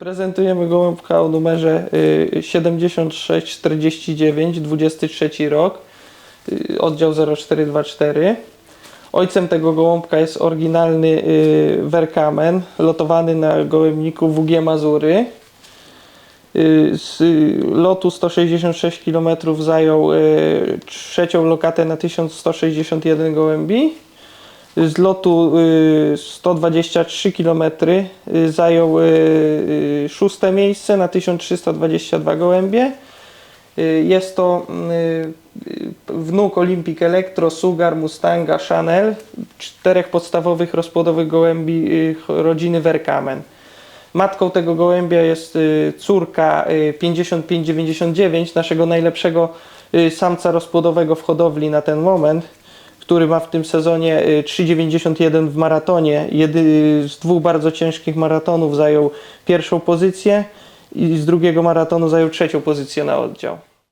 Prezentujemy gołąbka o numerze y, 7649, 23 rok, y, oddział 0424. Ojcem tego gołąbka jest oryginalny y, Werkamen, lotowany na gołębniku WG Mazury. Y, Z y, lotu 166 km zajął y, trzecią lokatę na 1161 gołębi. Z lotu y, 123 km y, zajął y, y, szóste miejsce na 1322 gołębie. Y, Jest to y, y, wnuk Olympic Electro, Sugar, Mustanga, Chanel, czterech podstawowych rozpłodowych gołębi y, rodziny Werkamen. Matką tego gołębia jest y, córka y, 5599, naszego najlepszego y, samca rozpłodowego w hodowli na ten moment, który ma w tym sezonie y, 3,91 w maratonie. Jedy, z dwóch bardzo ciężkich maratonów zajął pierwszą pozycję i z drugiego maratonu zajął trzecią pozycję na oddział.